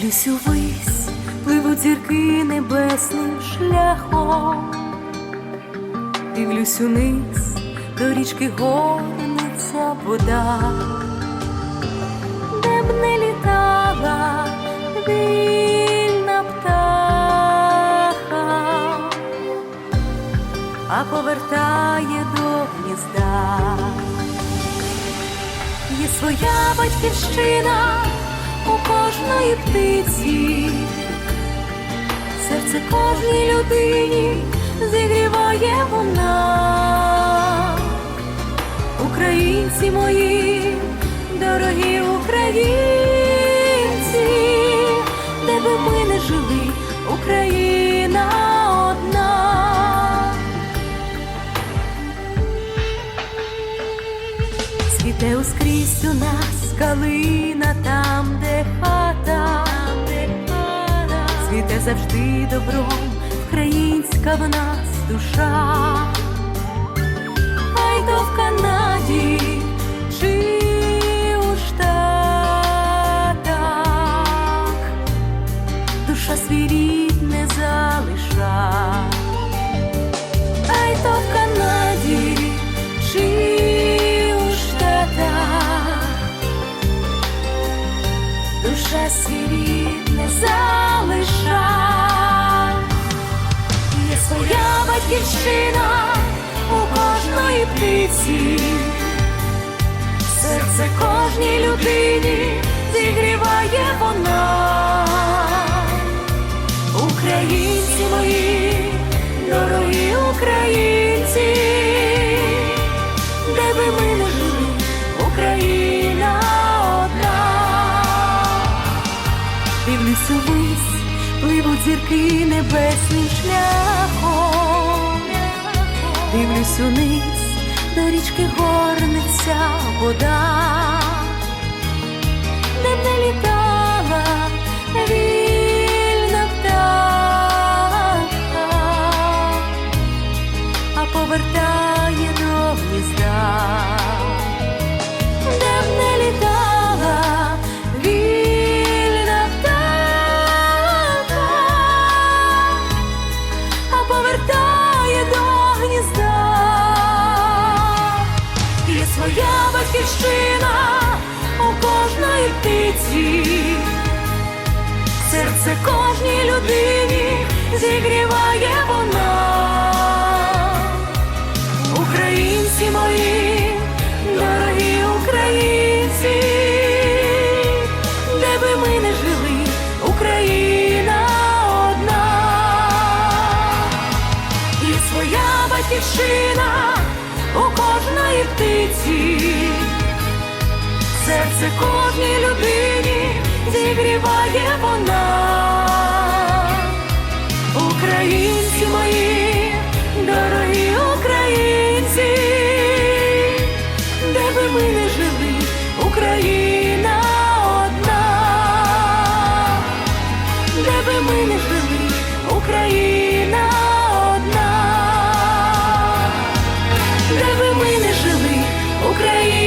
Дивлюсь увись, пливуть зірки небесним шляхом. Дивлюсь униз, до річки горниться вода, де б не літала вільна птаха, а повертає до гнізда. Є своя батьківщина у кожної птиці, серце кожній людині зігріває вона. Українці мої, дорогі українці, де би ми не жили, Україна одна. Цвіте ускрізь у нас калина там, де хата, де хата. світе завжди добром, українська в нас душа. Батьківщина у кожної птиці, серце кожній людині зігріває вона. Українці мої, дорогі українці, де би ми не жили, Україна одна. Дивлюсь увись, пливуть зірки небесним шляхом. Дивлюсь униз, до річки горниться вода, де б не літала вільна птаха, а повертає до гнізда. Де б не літала вільна птаха, а повертає батьківщина у кожної птиці, серце кожній людині зігріває вона. Українці мої, дорогі українці, де би ми не жили, Україна одна. І своя батьківщина у кожної птиці, серце кожній людині зігріває вона. Українці мої, дорогі українці, де би ми не жили, Україна би ми не жили, Україна.